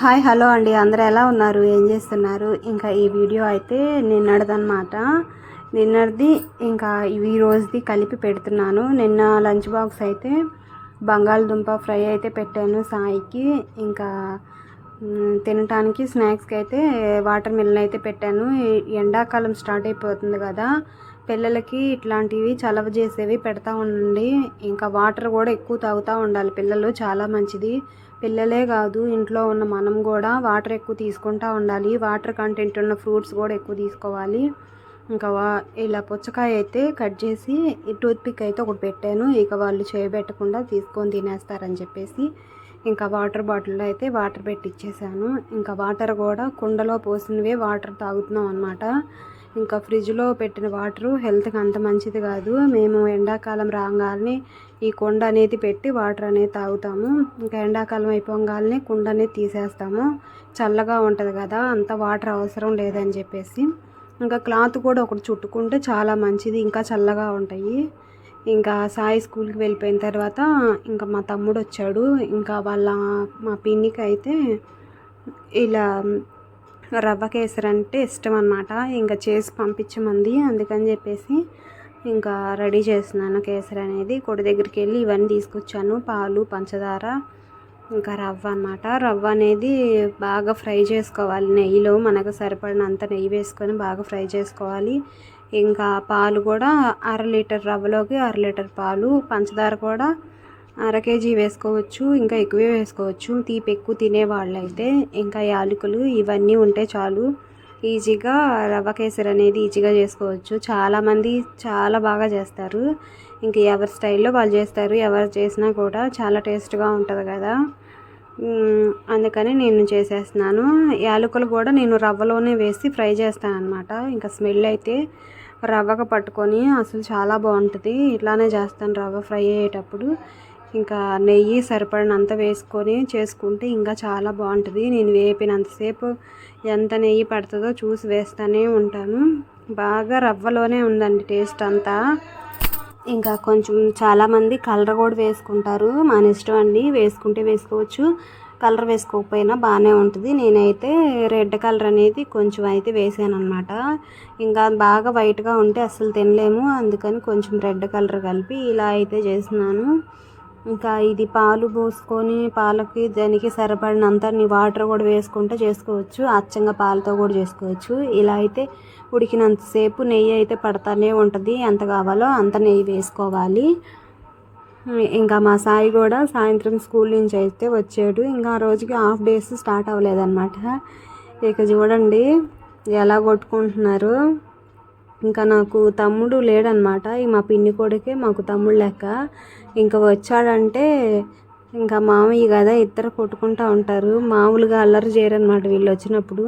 Hi hello అండి. అందరూ ఎలా ఉన్నారు? ఏం చేస్తున్నారు? ఇంకా ఈ వీడియో అయితే నిన్నటిదనమాట నిన్నటిది ఇంకా ఈ రోజుది కలిపి పెడుతున్నాను. నిన్న లంచ్ బాక్స్ అయితే బంగాళదుంప ఫ్రై అయితే పెట్టాను సాయికి. ఇంకా తినటానికి స్నాక్స్కి అయితే వాటర్ మిలన్ అయితే పెట్టాను. ఎండాకాలం స్టార్ట్ అయిపోతుంది కదా. పిల్లలకి ఇట్లాంటివి చలవ చేసేవి పెడతా ఉండండి. ఇంకా వాటర్ కూడా ఎక్కువ తాగుతూ ఉండాలి పిల్లలు చాలా మంచిది. పిల్లలే కాదు ఇంట్లో ఉన్న మనం కూడా వాటర్ ఎక్కువ తీసుకుంటూ ఉండాలి. వాటర్ కంటెంట్ ఉన్న ఫ్రూట్స్ కూడా ఎక్కువ తీసుకోవాలి. ఇంకా వా ఇలా పుచ్చకాయ అయితే కట్ చేసి టూత్ పిక్ అయితే ఒకటి పెట్టాను. ఇక వాళ్ళు చేయబెట్టకుండా తీసుకొని తినేస్తారని చెప్పేసి ఇంకా వాటర్ బాటిల్లో అయితే వాటర్ పెట్టి ఇచ్చేసాను ఇంకా వాటర్ కూడా కుండలో పోసినవే వాటర్ తాగుతున్నాం అనమాట ఇంకా ఫ్రిడ్జ్లో పెట్టిన వాటరు హెల్త్కి అంత మంచిది కాదు. మేము ఎండాకాలం రాగానే ఈ కుండ అనేది పెట్టి వాటర్ అనేది తాగుతాము. ఇంకా ఎండాకాలం అయిపోగానే కుండ అనేది తీసేస్తాము. చల్లగా ఉంటుంది కదా అంత వాటర్ అవసరం లేదని చెప్పేసి. ఇంకా క్లాత్ కూడా ఒకటి చుట్టుకుంటే చాలా మంచిది ఇంకా చల్లగా ఉంటాయి. ఇంకా సాయి స్కూల్కి వెళ్ళిపోయిన తర్వాత ఇంకా మా తమ్ముడు వచ్చాడు. ఇంకా వాళ్ళ మా పిన్నికి అయితే ఇలా రవ్వ కేసరి అంటే ఇష్టం అనమాట ఇంకా చేసి పంపించమంది. అందుకని చెప్పేసి ఇంకా రెడీ చేస్తున్నాను కేసరి అనేది కొడి దగ్గరికి వెళ్ళి ఇవన్నీ తీసుకొచ్చాను. పాలు పంచదార ఇంకా రవ్వ అన్నమాట. రవ్వ అనేది బాగా ఫ్రై చేసుకోవాలి. నెయ్యిలో మనకు సరిపడినంత నెయ్యి వేసుకొని బాగా ఫ్రై చేసుకోవాలి. ఇంకా పాలు కూడా అర లీటర్ రవ్వలోకి అర లీటర్ పాలు పంచదార కూడా అర కేజీ వేసుకోవచ్చు ఇంకా ఎక్కువే వేసుకోవచ్చు. తీపి ఎక్కువ తినే వాళ్ళైతే ఇంకా యాలకులు ఇవన్నీ ఉంటే చాలు. ఈజీగా రవ్వ కేసరి అనేది ఈజీగా చేసుకోవచ్చు. చాలామంది చాలా బాగా చేస్తారు. ఇంకా ఎవరి స్టైల్లో వాళ్ళు చేస్తారు ఎవరు చేసినా కూడా చాలా టేస్ట్గా ఉంటుంది కదా. అందుకని నేను చేసేస్తున్నాను. యాలకులు కూడా నేను రవ్వలోనే వేసి ఫ్రై చేస్తాను అనమాట ఇంకా స్మెల్ అయితే రవ్వగా పట్టుకొని అసలు చాలా బాగుంటుంది. ఇట్లానే చేస్తాను రవ్వ ఫ్రై అయ్యేటప్పుడు. ఇంకా నెయ్యి సరిపడినంత వేసుకొని చేసుకుంటే ఇంకా చాలా బాగుంటుంది. నేను వేపినంతసేపు ఎంత నెయ్యి పడుతుందో చూసి వేస్తూనే ఉంటాను. బాగా రవ్వలోనే ఉందండి టేస్ట్ అంతా. ఇంకా కొంచెం చాలామంది కలర్ కూడా వేసుకుంటారు. మన ఇష్టం అండి వేసుకుంటే వేసుకోవచ్చు. కలర్ వేసుకోకపోయినా బాగానే ఉంటుంది. నేనైతే రెడ్ కలర్ అనేది కొంచెం అయితే వేసాను అనమాట ఇంకా బాగా వైట్గా ఉంటే అస్సలు తినలేము. అందుకని కొంచెం రెడ్ కలర్ కలిపి ఇలా అయితే చేస్తున్నాను. ఇంకా ఇది పాలు పోసుకొని పాలకి దానికి సరిపడినంత వాటర్ కూడా వేసుకుంటే చేసుకోవచ్చు. అచ్చంగా పాలతో కూడా చేసుకోవచ్చు. ఇలా అయితే ఉడికినంతసేపు నెయ్యి అయితే పడతానే ఉంటుంది. ఎంత కావాలో అంత నెయ్యి వేసుకోవాలి. ఇంకా మా సాయి కూడా సాయంత్రం స్కూల్ నుంచి అయితే వచ్చాడు. ఇంకా ఆ రోజుకి హాఫ్ డేస్ స్టార్ట్ అవ్వలేదన్నమాట. ఇక చూడండి ఎలా కొట్టుకుంటున్నారు. ఇంకా నాకు తమ్ముడు లేడనమాట మా పిన్ని కొడుకే మాకు తమ్ముడు లెక్క. ఇంకా వచ్చాడంటే ఇంకా మామయ్య కదా ఇద్దరు కొట్టుకుంటూ ఉంటారు. మామూలుగా అల్లరి చేయరనమాట వీళ్ళు వచ్చినప్పుడు.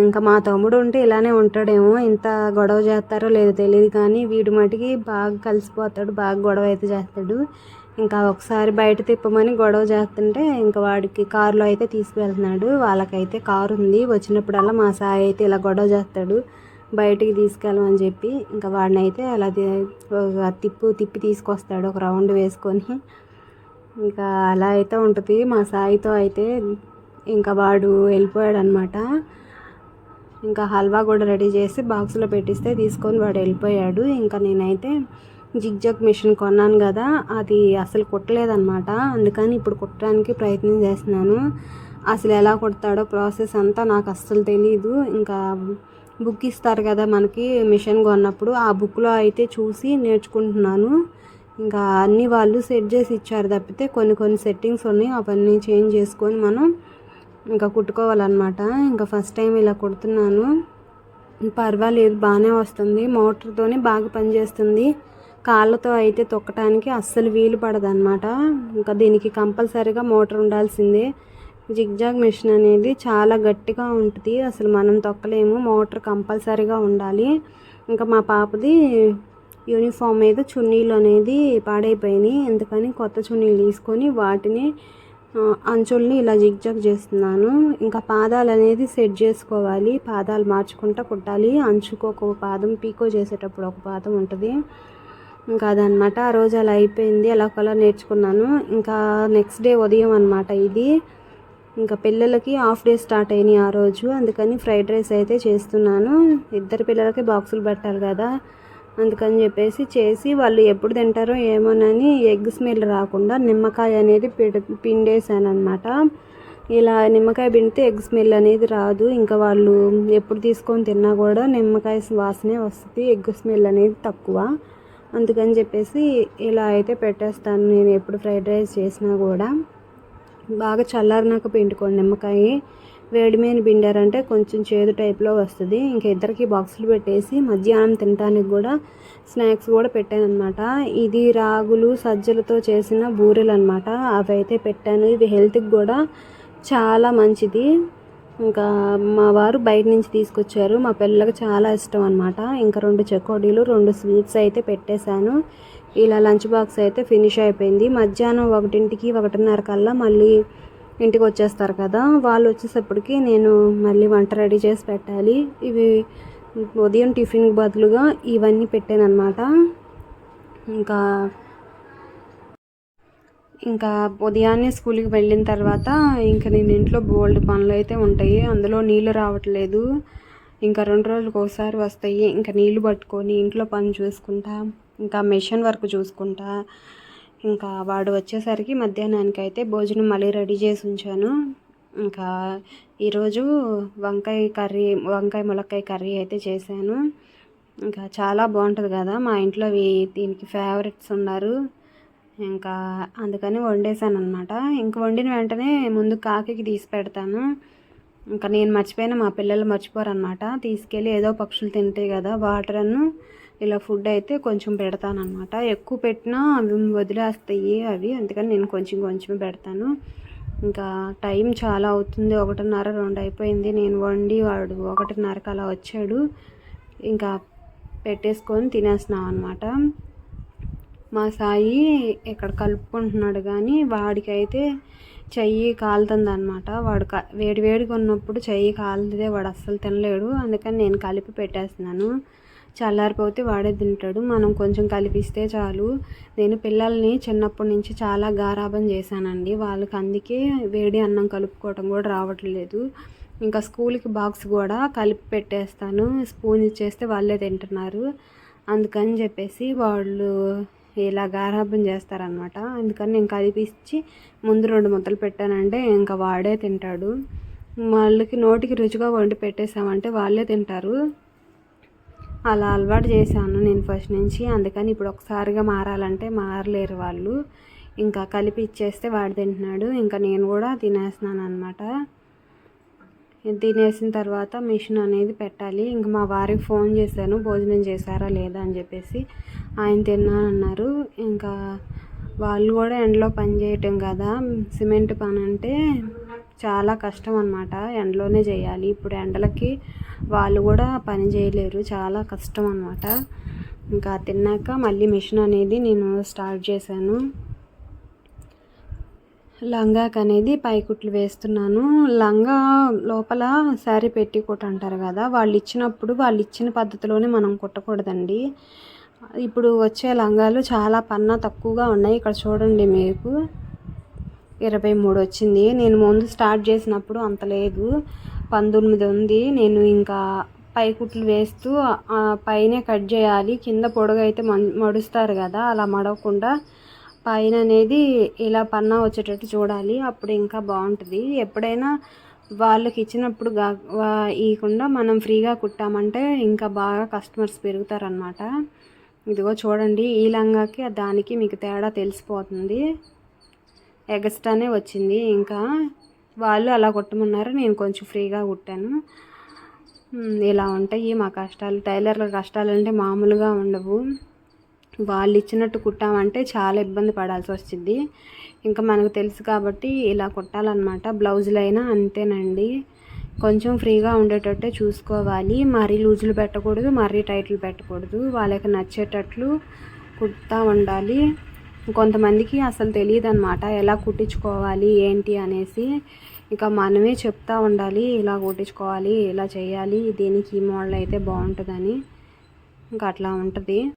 ఇంకా మా తమ్ముడు ఉంటే ఇలానే ఉంటాడేమో. ఇంత గొడవ చేస్తారో లేదో తెలియదు కానీ వీడి మటుకి బాగా కలిసిపోతాడు బాగా గొడవ అయితే చేస్తాడు. ఇంకా ఒకసారి బయట తిప్పమని గొడవ చేస్తుంటే ఇంకా వాడికి కారులో అయితే తీసుకువెళ్తున్నాడు వాళ్ళకైతే కారు ఉంది వచ్చినప్పుడల్లా మా సాయి అయితే ఇలా గొడవ చేస్తాడు. బయటికి తీసుకెళ్ళమని చెప్పి ఇంకా వాడినైతే అలా తి- ఒక తిప్పు తిప్పి తీసుకొస్తాడు. ఒక రౌండ్ వేసుకొని ఇంకా అలా అయితే ఉంటుంది. మా సాయితో అయితే ఇంకా వాడు వెళ్ళిపోయాడు అనమాట ఇంకా హల్వా కూడా రెడీ చేసి బాక్స్లో పెట్టిస్తే తీసుకొని వాడు వెళ్ళిపోయాడు. ఇంకా నేనైతే జిగ్జాగ్ మిషన్ కొన్నాను కదా అది అసలు కుట్టలేదన్నమాట అందుకని ఇప్పుడు కుట్టడానికి ప్రయత్నం చేస్తున్నాను. అసలు ఎలా కుడతాడో ప్రాసెస్ అంతా నాకు అస్సలు తెలియదు ఇంకా బుక్ ఇస్తారు కదా మనకి మిషన్ కొన్నప్పుడు. ఆ బుక్లో అయితే చూసి నేర్చుకుంటున్నాను. ఇంకా అన్ని వాళ్ళు సెట్ చేసి ఇచ్చారు తప్పితే కొన్ని కొన్ని సెట్టింగ్స్ ఉన్నాయి. అవన్నీ చేంజ్ చేసుకొని మనం ఇంకా కుట్టుకోవాలన్నమాట. ఇంకా ఫస్ట్ టైం ఇలా కుడుతున్నాను. పర్వాలేదు బాగానే వస్తుంది. మోటార్తోనే బాగా పనిచేస్తుంది. కాళ్ళతో అయితే తొక్కటానికి అస్సలు వీలు పడదన్నమాట. ఇంకా దీనికి కంపల్సరీగా మోటార్ ఉండాల్సిందే. జిగ్జాగ్ మిషన్ అనేది చాలా గట్టిగా ఉంటుంది. అసలు మనం తొక్కలేము. మోటార్ కంపల్సరీగా ఉండాలి. ఇంకా మా పాపది యూనిఫామ్ మీద చున్నీలు అనేది పాడైపోయినాయి. ఎందుకని కొత్త చున్నీలు తీసుకొని వాటిని అంచుల్ని ఇలా జిగ్జాగ్ చేస్తున్నాను. ఇంకా పాదాలు అనేది సెట్ చేసుకోవాలి. పాదాలు మార్చుకుంటా కుట్టాలి. అంచుకు ఒక పాదం పీకో చేసేటప్పుడు ఒక పాదం ఉంటుంది. ఇంకా అదనమాట ఆ రోజు అలా అయిపోయింది. అలా ఒకలా నేర్చుకున్నాను. ఇంకా నెక్స్ట్ డే ఉదయం అనమాట ఇది. ఇంకా పిల్లలకి హాఫ్ డే స్టార్ట్ అయినాయి ఆ రోజు. అందుకని ఫ్రైడ్ రైస్ అయితే చేస్తున్నాను. ఇద్దరు పిల్లలకి బాక్సులు పెట్టాలి కదా. అందుకని చెప్పేసి చేసి వాళ్ళు ఎప్పుడు తింటారో ఏమోనని ఎగ్ స్మెల్ రాకుండా నిమ్మకాయ అనేది పిండేసాను అనమాట ఇలా నిమ్మకాయ పిండితే ఎగ్ స్మెల్ అనేది రాదు. ఇంకా వాళ్ళు ఎప్పుడు తీసుకొని తిన్నా కూడా నిమ్మకాయ వాసనే వస్తుంది. ఎగ్ స్మెల్ అనేది తక్కువ. అందుకని చెప్పేసి ఇలా అయితే పెట్టేస్తాను నేను ఎప్పుడు ఫ్రైడ్ రైస్ చేసినా కూడా. బాగా చల్లారినాక పిండుకోండి నిమ్మకాయ. వేడి మీద పిండారంటే కొంచెం చేదు టైప్లో వస్తుంది. ఇంకా ఇద్దరికి బాక్సులు పెట్టేసి మధ్యాహ్నం తినడానికి కూడా స్నాక్స్ కూడా పెట్టాను అనమాట ఇది రాగులు సజ్జలతో చేసిన బూరెలు అనమాట అవి అయితే పెట్టాను ఇవి హెల్త్కి కూడా చాలా మంచిది. ఇంకా మా వారు బయట నుంచి తీసుకొచ్చారు. మా పిల్లలకు చాలా ఇష్టం అనమాట ఇంకా రెండు చెకోడీలు రెండు స్వీట్స్ అయితే పెట్టేశాను. ఇలా లంచ్ బాక్స్ అయితే ఫినిష్ అయిపోయింది. మధ్యాహ్నం ఒకటింటికి ఒకటిన్నర కల్లా మళ్ళీ ఇంటికి వచ్చేస్తారు కదా. వాళ్ళు వచ్చేసప్పటికి నేను మళ్ళీ వంట రెడీ చేసి పెట్టాలి. ఇవి ఉదయం టిఫిన్కి బదులుగా ఇవన్నీ పెట్టాను అనమాట ఇంకా ఇంకా ఉదయాన్నే స్కూల్కి వెళ్ళిన తర్వాత ఇంకా నేను ఇంట్లో బోల్డ్ పనులు అయితే ఉంటాయి. అందులో నీళ్ళు రావట్లేదు. ఇంకా రెండు రోజులకు ఒకసారి వస్తాయి. ఇంకా నీళ్ళు పట్టుకొని ఇంట్లో పని చూసుకుంటా ఇంకా మిషన్ వర్క్ చూసుకుంటా. ఇంకా వాడు వచ్చేసరికి మధ్యాహ్నానికి అయితే భోజనం మళ్ళీ రెడీ చేసి ఉంచాను. ఇంకా ఈరోజు వంకాయ కర్రీ వంకాయ ములక్కాయ కర్రీ అయితే చేశాను. ఇంకా చాలా బాగుంటుంది కదా మా ఇంట్లో దీనికి ఫేవరెట్స్ ఉన్నారు. ఇంకా అందుకని వండేసాను అనమాట ఇంక వండిన వెంటనే ముందు కాకికి తీసి పెడతాను. ఇంకా నేను మర్చిపోయిన మా పిల్లలు మర్చిపోరనమాట తీసుకెళ్ళి ఏదో పక్షులు తింటాయి కదా వాటర్ అను ఇలా ఫుడ్ అయితే కొంచెం పెడతానమాట ఎక్కువ పెట్టినా అవి వదిలేస్తాయి అవి అందుకని నేను కొంచెం కొంచెం పెడతాను. ఇంకా టైం చాలా అవుతుంది ఒకటిన్నర రెండు అయిపోయింది. నేను వండి వాడు ఒకటిన్నరకు అలా వచ్చాడు. ఇంకా పెట్టేసుకొని తినేస్తున్నాం అనమాట మా సాయి ఇక్కడ కలుపుకుంటున్నాడు కానీ వాడికైతే చెయ్యి కాలుతుంది అనమాట వాడు వేడి వేడిగా ఉన్నప్పుడు చెయ్యి కాలుతుందే వాడు అస్సలు తినలేడు. అందుకని నేను కలిపి పెట్టేస్తున్నాను. చల్లారిపోతే వాడే తింటాడు. మనం కొంచెం కలిపిస్తే చాలు. నేను పిల్లల్ని చిన్నప్పటి నుంచి చాలా గారాబం చేశానండి. వాళ్ళకి అందుకే వేడి అన్నం కలుపుకోవటం కూడా రావట్లేదు ఇంకా స్కూల్కి బాక్స్ కూడా కలిపి పెట్టేస్తాను. స్పూన్ ఇచ్చేస్తే వాళ్ళే తింటున్నారు. అందుకని చెప్పేసి వాళ్ళు ఇలా గారాబం చేస్తారనమాట అందుకని నేను కలిపిచ్చి ముందు రెండు ముద్దలు పెట్టానంటే ఇంకా వాడే తింటాడు. వాళ్ళకి నోటికి రుచిగా వండి పెట్టేసామంటే వాళ్ళే తింటారు. అలా అలవాటు చేశాను నేను ఫస్ట్ నుంచి. అందుకని ఇప్పుడు ఒకసారిగా మారాలంటే మారలేరు వాళ్ళు. ఇంకా కలిపి ఇచ్చేస్తే వాడు తింటున్నాడు. ఇంకా నేను కూడా తినేస్తున్నాను అనమాట తినేసిన తర్వాత మిషన్ అనేది పెట్టాలి. ఇంకా మా వారికి ఫోన్ చేశాను. భోజనం చేశారా లేదా అని చెప్పేసి. ఆయన తిన్నానన్నారు. ఇంకా వాళ్ళు కూడా ఎండలో పని చేయటం కదా. సిమెంట్ పని అంటే చాలా కష్టం అనమాట ఎండలోనే చేయాలి. ఇప్పుడు ఎండలకి వాళ్ళు కూడా పని చేయలేరు. చాలా కష్టం అనమాట ఇంకా తిన్నాక మళ్ళీ మిషన్ అనేది నేను స్టార్ట్ చేశాను. లంగాకి అనేది పైకుట్లు వేస్తున్నాను. లంగా లోపల శారీ పెట్టికోట్ అంటారు కదా. వాళ్ళు ఇచ్చినప్పుడు వాళ్ళు ఇచ్చిన పద్ధతిలోనే మనం కుట్టకూడదండి. ఇప్పుడు వచ్చే లంగాలు చాలా పన్నా తక్కువగా ఉన్నాయి. ఇక్కడ చూడండి మీకు. ఇరవై మూడు వచ్చింది. నేను ముందు స్టార్ట్ చేసినప్పుడు అంత లేదు. పంతొమ్మిది ఉంది. నేను ఇంకా పై కుట్లు వేస్తూ పైనే కట్ చేయాలి. కింద పొడగైతే మడుస్తారు కదా. అలా మడవకుండా పైన అనేది ఇలా పన్నా వచ్చేటట్టు చూడాలి. అప్పుడు ఇంకా బాగుంటుంది. ఎప్పుడైనా వాళ్ళకి ఇచ్చినప్పుడు గా ఇవ్వకుండా మనం ఫ్రీగా కుట్టామంటే ఇంకా బాగా కస్టమర్స్ పెరుగుతారనమాట ఇదిగో చూడండి ఈ లంగాకి దానికి మీకు తేడా తెలిసిపోతుంది. ఎగస్ట్రానే వచ్చింది. ఇంకా వాళ్ళు అలా కుట్టమన్నారు. నేను కొంచెం ఫ్రీగా కుట్టాను. ఇలా ఉంటాయి మా కష్టాలు. టైలర్ల కష్టాలు అంటే మామూలుగా ఉండవు. వాళ్ళు ఇచ్చినట్టు కుట్టామంటే చాలా ఇబ్బంది పడాల్సి వచ్చింది ఇంకా మనకు తెలుసు కాబట్టి ఇలా కుట్టాలన్నమాట. బ్లౌజులైనా అంతేనండి. కొంచెం ఫ్రీగా ఉండేటట్టే చూసుకోవాలి. మరీ లూజులు పెట్టకూడదు మరీ టైట్లు పెట్టకూడదు. వాళ్ళకి నచ్చేటట్లు కుడతా ఉండాలి. కొంతమందికి అసలు తెలియదు అనమాట ఎలా కుట్టించుకోవాలి ఏంటి అనేసి. ఇక మనమే చెప్తా ఉండాలి ఇలా కుట్టించుకోవాలి ఇలా చేయాలి దీనికి ఈ మోడల్ అయితే బాగుంటుందని. ఇంకా అట్లా ఉంటుంది.